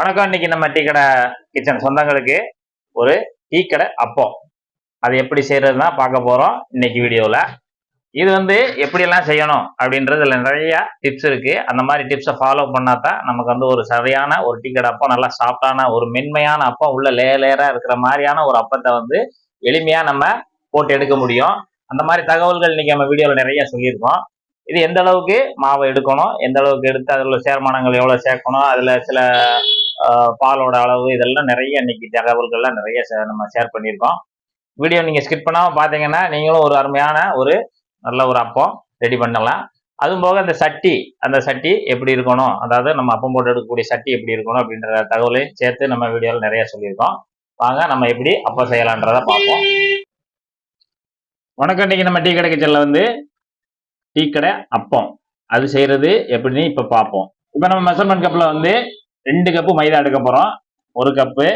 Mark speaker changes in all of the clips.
Speaker 1: வணக்கம். இன்னைக்கு நம்ம டீ கடை கிச்சன் சொந்தங்களுக்கு ஒரு டீ கடை அப்பம் அது எப்படி செய்யறதுன்னா பார்க்க போறோம் இன்னைக்கு வீடியோவில் இது வந்து எப்படியெல்லாம் செய்யணும் அப்படின்றதுல நிறைய டிப்ஸ் இருக்கு. அந்த மாதிரி டிப்ஸை ஃபாலோ பண்ணா தான் நமக்கு வந்து ஒரு சரியான ஒரு டீ கடை அப்பம் நல்லா சாஃப்டான ஒரு மென்மையான அப்பம் உள்ள லேயர் லேயரா இருக்கிற மாதிரியான ஒரு அப்பத்தை வந்து எளிமையா நம்ம போட்டு எடுக்க முடியும். அந்த மாதிரி தகவல்கள் இன்னைக்கு நம்ம வீடியோவில் நிறைய சொல்லியிருக்கோம். இது எந்த அளவுக்கு மாவை எடுக்கணும்? எந்த அளவுக்கு எடுத்து அதில் சேர்மானங்கள் எவ்வளோ சேர்க்கணும்? அதில் சில பாலோட அளவு இதெல்லாம் நிறைய இன்னைக்கு தகவல்கள்லாம் நிறைய நம்ம ஷேர் பண்ணியிருக்கோம். வீடியோ நீங்கள் ஸ்கிப் பண்ணாமல் பார்த்தீங்கன்னா நீங்களும் ஒரு அருமையான ஒரு நல்ல ஒரு அப்பம் ரெடி பண்ணலாம். அதுவும் போக அந்த சட்டி அந்த சட்டி எப்படி இருக்கணும்? அதாவது நம்ம அப்பம் போட்டு எடுக்கக்கூடிய சட்டி எப்படி இருக்கணும்? அப்படின்ற தகவலையும் சேர்த்து நம்ம வீடியோவில் நிறைய சொல்லியிருக்கோம். வாங்க நம்ம எப்படி அப்பம் செய்யலான்றதை பார்ப்போம். வணக்கம் இன்னைக்கு நம்ம டீ கிடைக்க செல்ல வந்து டீ கடை அப்பம். அது செய்யறது எப்படின்னு இப்போ பார்ப்போம் இப்போ நம்ம மெஷர்மெண்ட் கப்பில் வந்து ரெண்டு கப்பு மைதா எடுக்க போகிறோம் ஒரு கப்பு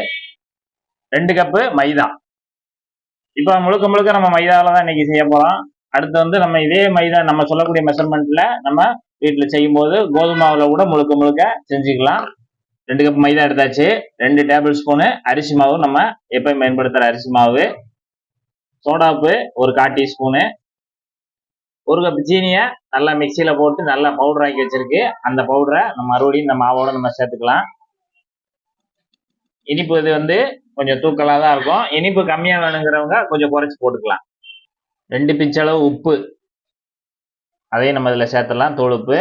Speaker 1: ரெண்டு கப்பு மைதா. இப்போ முழுக்க முழுக்க நம்ம மைதாவில் தான் இன்னைக்கு செய்ய போகிறோம் அடுத்து வந்து நம்ம இதே மைதா நம்ம சொல்லக்கூடிய மெஷர்மெண்ட்டில் நம்ம வீட்டில் செய்யும்போது கோதுமை மாவுல கூட முழுக்க முழுக்க செஞ்சுக்கலாம். ரெண்டு கப் மைதா எடுத்தாச்சு. ரெண்டு டேபிள் ஸ்பூனு அரிசி மாவு நம்ம எப்பயும் பயன்படுத்துகிற அரிசி மாவு. சோடாப்பு ஒரு கால் டீஸ்பூனு. ஒரு கப் ஜீனியை நல்லா மிக்சியில் போட்டு நல்லா பவுடர் ஆக்கி வச்சிருக்கு. அந்த பவுடரை நம்ம மறுபடியும் இந்த மாவோட நம்ம சேர்த்துக்கலாம். இனிப்பு இது வந்து கொஞ்சம் தூக்கலாக தான் இருக்கும். இனிப்பு கம்மியாக வேணுங்கிறவங்க கொஞ்சம் குறைச்சி போட்டுக்கலாம். ரெண்டு பிச்சளவு உப்பு. அதையும் நம்ம இதில் சேர்த்துடலாம். தொழுப்பு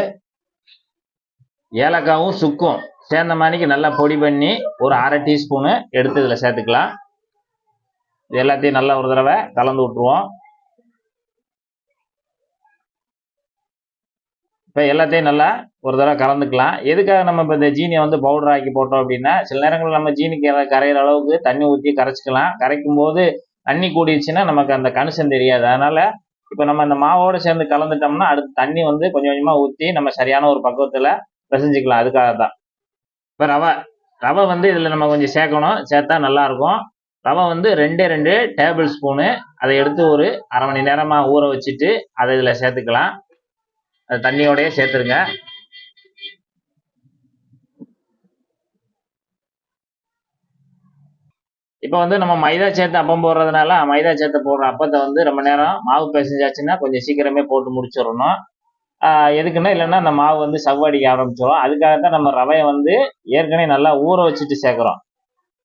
Speaker 1: ஏலக்காவும் சுக்கும். சேர்ந்த மாதிரிக்கு நல்லா பொடி பண்ணி ஒரு அரை டீஸ்பூனு எடுத்து இதில் சேர்த்துக்கலாம். இது எல்லாத்தையும் நல்லா ஒரு தடவை கலந்து விட்டுருவோம். இப்போ எல்லாத்தையும் நல்லா ஒரு தடவை கலந்துக்கலாம். எதுக்காக நம்ம இப்போ இந்த ஜீனியை வந்து பவுடர் ஆக்கி போட்டோம் அப்படின்னா சில நேரங்களில் நம்ம ஜீனிக்கு எல்லாம் கரையிற அளவுக்கு தண்ணி ஊற்றி கரைச்சிக்கலாம். கரைக்கும் போது தண்ணி கூடிடுச்சுன்னா நமக்கு அந்த கணிசம் தெரியாது. அதனால் இப்போ நம்ம அந்த மாவோடு சேர்ந்து கலந்துட்டோம்னா அடுத்து தண்ணி வந்து கொஞ்சம் கொஞ்சமாக ஊற்றி நம்ம சரியான ஒரு பக்குவத்தில் பிசைஞ்சுக்கலாம் அதுக்காக தான். இப்போ ரவை ரவை வந்து இதில் நம்ம கொஞ்சம் சேர்க்கணும். சேர்த்தா நல்லாயிருக்கும். ரவை வந்து ரெண்டே ரெண்டு டேபிள் ஸ்பூனு. அதை எடுத்து ஒரு அரை மணி நேரமாக ஊற வச்சுட்டு அதை இதில் சேர்த்துக்கலாம். அது தண்ணியோடய சேர்த்துருங்க. இப்போ வந்து நம்ம மைதா சேர்த்து அப்பம் போடுறதுனால மைதா சேர்த்து போடுற அப்பத்தை வந்து ரொம்ப நேரம் மாவு பிசைஞ்சாச்சுன்னா கொஞ்சம் சீக்கிரமே போட்டு முடிச்சிடணும். எதுக்குன்னா இல்லைன்னா அந்த மாவு வந்து சவ்வடிக்க ஆரம்பிச்சிடும். அதுக்காக தான் நம்ம ரவையை வந்து ஏற்கனவே நல்லா ஊற வச்சுட்டு சேர்க்குறோம்.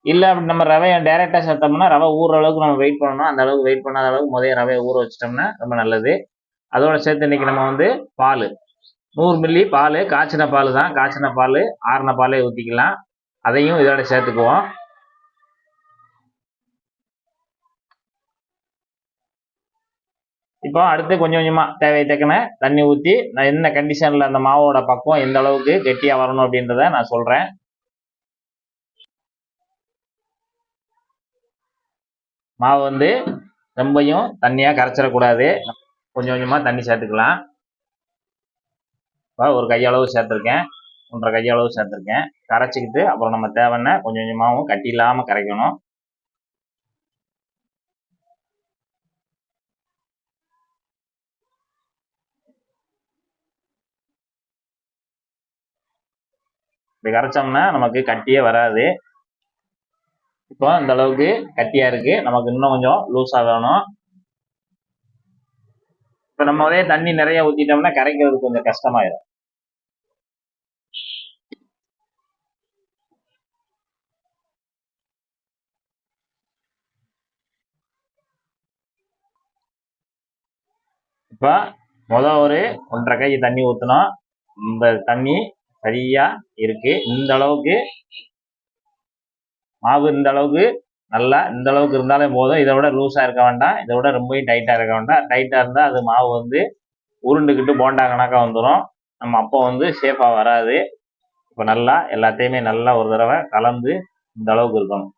Speaker 1: இல்லை அப்படி நம்ம ரவையை டைரெக்டாக சேர்த்தோம்னா ரவை ஊற அளவுக்கு நம்ம வெயிட் பண்ணணும். அந்த அளவுக்கு வெயிட் பண்ணாத அளவுக்கு முதல்ல ரவையை ஊற வச்சிட்டோம்னா ரொம்ப நல்லது. அதோட சேர்த்து இன்னைக்கு நம்ம வந்து பால். நூறு மில்லி பால் காய்ச்சின பால் தான். காய்ச்சின பால் ஆறின பாலே ஊற்றிக்கலாம் அதையும் இதோட சேர்த்துக்குவோம். இப்போ அடுத்து கொஞ்சம் கொஞ்சமாக தேவை தக்கன தண்ணி ஊற்றி நான் என்ன கண்டிஷனில் அந்த மாவோட பக்குவம் எந்த அளவுக்கு கெட்டியாக வரணும் அப்படின்றத நான் சொல்கிறேன் மாவு வந்து ரொம்பையும் தண்ணியாக கரைச்சிடக்கூடாது. கொஞ்சம் கொஞ்சமாக தண்ணி சேர்த்துக்கலாம். இப்போ ஒரு கையளவு சேர்த்துருக்கேன். ஒன்றரை கையளவு சேர்த்துருக்கேன். கரைச்சிக்கிட்டு அப்புறம் நம்ம தேவைன்னா கொஞ்சம் கொஞ்சமாகவும் கட்டி இல்லாமல் கரைக்கணும். இப்படி கரைச்சோம்னா நமக்கு கட்டியே வராது. இப்போ இந்த அளவுக்கு கட்டியா இருக்கு. நமக்கு இன்னும் கொஞ்சம் லூஸாக வேணும். இப்போ நம்ம அதே தண்ணி நிறைய ஊத்திட்டோம்னா கரைக்கிறது கொஞ்சம் கஷ்டமாயிடும் இப்போ முத ஒரு ஒன்றரை கை தண்ணி ஊற்றணும் இந்த தண்ணி சரியா இருக்கு. இந்த அளவுக்கு மாவு இந்த அளவுக்கு நல்லா இந்த அளவுக்கு இருந்தாலே போதும். இதை விட லூஸாக இருக்க வேண்டாம். இதை விட ரொம்பவும் டைட்டாக இருக்க வேண்டாம். டைட்டாக இருந்தால் அது மாவு வந்து உருண்டுக்கிட்டு போண்டா கணக்காக வந்துடும் நம்ம அப்போ வந்து சேஃபாக வராது. இப்போ நல்லா எல்லாத்தையுமே நல்லா ஒரு தடவை கலந்து இந்த அளவுக்கு இருக்கணும்.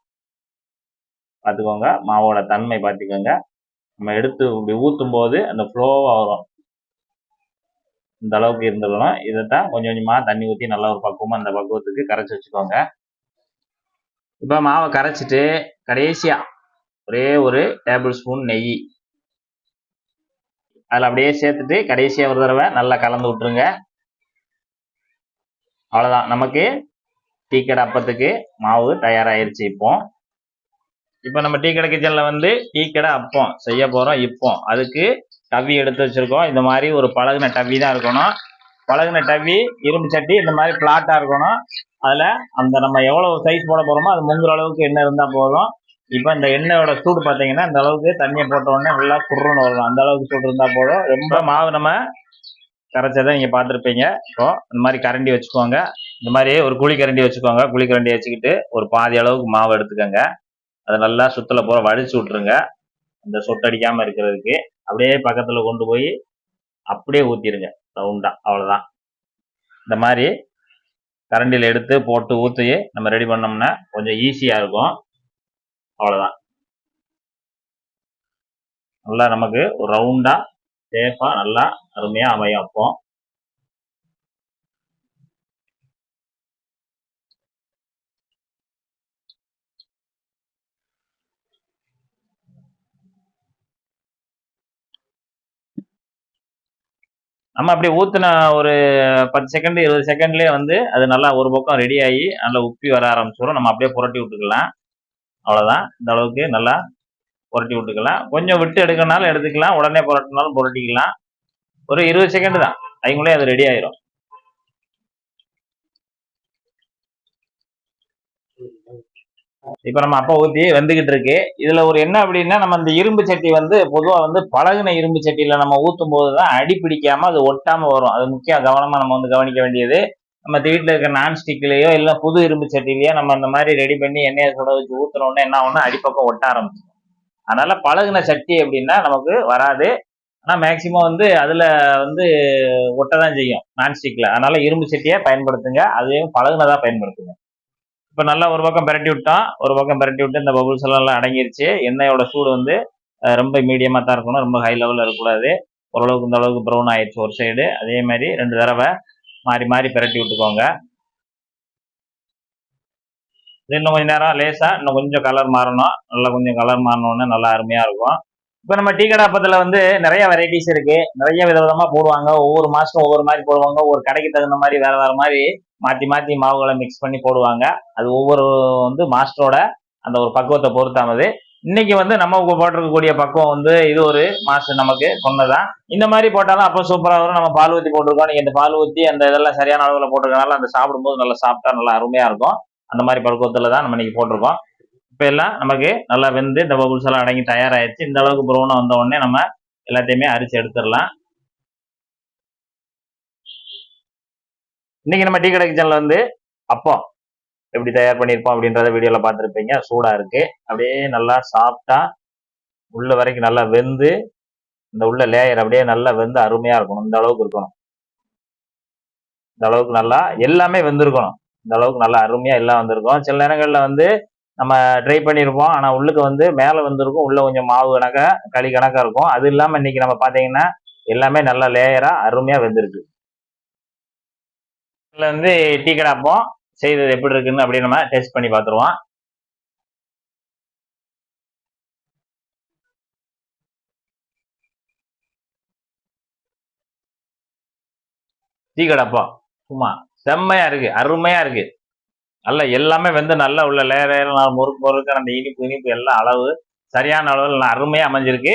Speaker 1: பார்த்துக்கோங்க. மாவோட தன்மை பார்த்துக்கோங்க. நம்ம எடுத்து இப்படி ஊற்றும் போது அந்த ஃப்ளோவாக வரும். இந்த அளவுக்கு இருந்துக்கணும் இதை தான் கொஞ்சம் கொஞ்சமாக தண்ணி ஊற்றி நல்லா ஒரு பக்குவமாக அந்த பக்குவத்துக்கு கரைச்சி வச்சுக்கோங்க. இப்போ மாவை கரைச்சிட்டு கடைசியாக ஒரே ஒரு டேபிள் ஸ்பூன் நெய். அதில் அப்படியே சேர்த்துட்டு கடைசியாக ஒரு தடவை நல்லா கலந்து விட்டுருங்க. அவ்வளோதான் நமக்கு டீ கடை அப்பத்துக்கு மாவு தயாராயிருச்சு இப்போ. இப்போ நம்ம டீ கடை கிச்சனில் வந்து டீ கடை அப்பம் செய்ய போகிறோம் இப்போ. அதுக்கு டவ்வி எடுத்து வச்சிருக்கோம். இந்த மாதிரி ஒரு பழகுன டவ்வி தான் இருக்கணும். பழகுன டவ்வி இரும்பு சட்டி இந்த மாதிரி பிளாட்டாக இருக்கணும். அதில் அந்த நம்ம எவ்வளோ சைஸ் போட போகிறோமோ அது முங்குற அளவுக்கு எண்ணெய் இருந்தால் போதும். இப்போ இந்த எண்ணெயோட சூடு பார்த்தீங்கன்னா அந்த அளவுக்கு தண்ணியை போட்ட உடனே நல்லா குருன்னு வரும். அந்த அளவுக்கு சூடு இருந்தால் போதும். ரொம்ப மாவு நம்ம கரைச்சதை நீங்கள் பார்த்துருப்பீங்க. இப்போ இந்த மாதிரி கரண்டி வச்சுக்கோங்க. இந்த மாதிரி ஒரு குழி கரண்டி வச்சுக்கோங்க. குழி கரண்டி வச்சுக்கிட்டு ஒரு பாதி அளவுக்கு மாவு எடுத்துக்கோங்க. அதை நல்லா சுத்தில் போகிற வடிச்சு விட்ருங்க இந்த சொட்டடிக்காமல் இருக்கிறதுக்கு அப்படியே பக்கத்தில் கொண்டு போய் அப்படியே ஊற்றிடுங்க ரவுண்டாக அவ்வளோதான் இந்த மாதிரி கரண்டியில் எடுத்து போட்டு ஊற்றி நம்ம ரெடி பண்ணோம்னா கொஞ்சம் ஈஸியாக இருக்கும். அவ்வளவுதான். நல்லா நமக்கு ரவுண்டாக ரவுண்டா நல்லா அருமையா அமையும் அப்போ. நம்ம அப்படியே ஊத்துன ஒரு பத்து செகண்ட் இருபது செகண்ட்லயே வந்து அது நல்லா ஒரு பக்கம் ரெடி ஆகி நல்லா உப்பி வர ஆரம்பிச்சிடும் நம்ம அப்படியே புரட்டி விட்டுக்கலாம். அவ்வளவுதான். இந்த அளவுக்கு நல்லா புரட்டி விட்டுக்கலாம். கொஞ்சம் விட்டு எடுக்கணும்னாலும் எடுத்துக்கலாம். உடனே புரட்டினாலும் புரட்டிக்கலாம். ஒரு இருபது செகண்ட் தான். அவங்களே அது ரெடி ஆயிரும். இப்ப நம்ம அப்பா ஊத்தி வந்துக்கிட்டு இருக்கு. இதுல ஒரு என்ன அப்படின்னா நம்ம இந்த இரும்பு சட்டி வந்து பொதுவா வந்து பழகுன இரும்பு சட்டியில நம்ம ஊத்தும் போதுதான் அடி பிடிக்காம அது ஒட்டாம வரும். அது முக்கிய கவனமா நம்ம வந்து கவனிக்க வேண்டியது. நம்ம வீட்டில் இருக்க நான் ஸ்டிக்லயோ இல்ல புது இரும்பு சட்டிலையோ நம்ம இந்த மாதிரி ரெடி பண்ணி எண்ணெயை சுட வச்சு ஊத்துனோடனே என்ன ஆகும்னா அடிப்பக்கம் ஒட்ட ஆரம்பிச்சிடும். அதனால பழகுன சட்டி அப்படின்னா நமக்கு வராது. ஆனா மேக்சிமம் வந்து அதுல வந்து ஒட்ட தான் செய்யும் நான்ஸ்டிக்கில் அதனால இரும்பு சட்டியை பயன்படுத்துங்க. அதையும் பழகுனதா பயன்படுத்துங்க. இப்போ நல்லா ஒரு பக்கம் பிரட்டி விட்டோம் ஒரு பக்கம் பரட்டி விட்டு இந்த பபுள்ஸ் எல்லாம் அடங்கிருச்சு. எண்ணெயோட சூடு வந்து ரொம்ப மீடியமாக தான் இருக்கணும். ரொம்ப ஹை லெவலில் இருக்கக்கூடாது. ஓரளவுக்கு இந்த அளவுக்கு ப்ரௌன் ஆயிடுச்சு ஒரு சைடு அதே மாதிரி ரெண்டு தடவை மாறி மாறி பிரட்டி விட்டுக்கோங்க. இன்னும் கொஞ்சம் நேரம் லேசாக இன்னும் கொஞ்சம் கலர் மாறணும். நல்லா கொஞ்சம் கலர் மாறினோடனே நல்லா அருமையாக இருக்கும். இப்போ நம்ம டீ கடாப்பத்தில் வந்து நிறைய வெரைட்டிஸ் இருக்கு. நிறைய விதவிதமா போடுவாங்க. ஒவ்வொரு மாதம் ஒவ்வொரு மாதிரி போடுவாங்க. ஒவ்வொரு கடைக்கு தகுந்த மாதிரி வேற வேற மாதிரி மாற்றி மாற்றி மாவுகளை மிக்ஸ் பண்ணி போடுவாங்க. அது ஒவ்வொரு வந்து மாஸ்டரோட அந்த ஒரு பக்குவத்தை பொறுத்தானது. இன்னைக்கு வந்து நம்ம போட்டிருக்கக்கூடிய பக்குவம் வந்து இது ஒரு மாஸ்டர் நமக்கு சொன்னதான் இந்த மாதிரி போட்டாலும் அப்போ சூப்பராக வரும். நம்ம பால் ஊற்றி போட்டிருக்கோம். நீங்கள் இந்த பால் ஊற்றி அந்த இதெல்லாம் சரியான அளவில் போட்டிருக்கனால அந்த சாப்பிடும்போது நல்லா சாப்பிட்டா நல்லா அருமையாக இருக்கும். அந்த மாதிரி பக்குவத்தில் தான் நம்ம இன்னைக்கு போட்டிருக்கோம். இப்போ எல்லாம் நமக்கு நல்லா வெந்து இந்த பபுள்ஸ் எல்லாம் அடங்கி தயாராகிடுச்சு இந்த அளவுக்கு ப்ரௌனா வந்த உடனே நம்ம எல்லாத்தையுமே அரிச்சு எடுத்துடலாம். இன்னைக்கு நம்ம டீ கடை வந்து அப்போ எப்படி தயார் பண்ணியிருப்போம் அப்படின்றத வீடியோல பார்த்துருப்பீங்க. சூடா இருக்கு. அப்படியே நல்லா சாப்பிட்டா உள்ள வரைக்கும் நல்லா வெந்து இந்த உள்ள லேயர் அப்படியே நல்லா வெந்து அருமையா இருக்கணும். இந்த அளவுக்கு இருக்கணும். இந்த அளவுக்கு நல்லா எல்லாமே வெந்திருக்கணும். இந்த அளவுக்கு நல்லா அருமையா எல்லாம் வந்திருக்கும். சில நேரங்களில் வந்து நம்ம ட்ரை பண்ணியிருப்போம் ஆனால் உள்ளுக்கு வந்து மேலே வந்திருக்கும். உள்ளே கொஞ்சம் மாவு கணக்காக களி கணக்காக இருக்கும். அது இல்லாமல் இன்னைக்கு நம்ம பார்த்தீங்கன்னா எல்லாமே நல்லா லேயராக அருமையாக வெந்திருக்கு. இதில் வந்து டீ கடை செய்தது எப்படி இருக்குன்னு அப்படியே நம்ம டெஸ்ட் பண்ணி பார்த்துருவோம் டீ கடாப்போம் சும்மா செம்மையாக இருக்குது அருமையாக இருக்குது நல்லா எல்லாமே வந்து நல்லா உள்ள லேயர் லேயர் முறுக்கு முறுக்கு அந்த இனிப்பு இனிப்பு எல்லாம் அளவு சரியான அளவில் அருமையாக அமைஞ்சிருக்கு.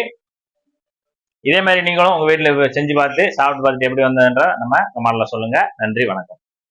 Speaker 1: இதே மாதிரி நீங்களும் உங்கள் வீட்டில் செஞ்சு பார்த்து சாப்பிட்டு பார்த்துட்டு எப்படி வந்ததுன்ற நம்ம கமெண்ட்ல சொல்லுங்க. நன்றி வணக்கம்.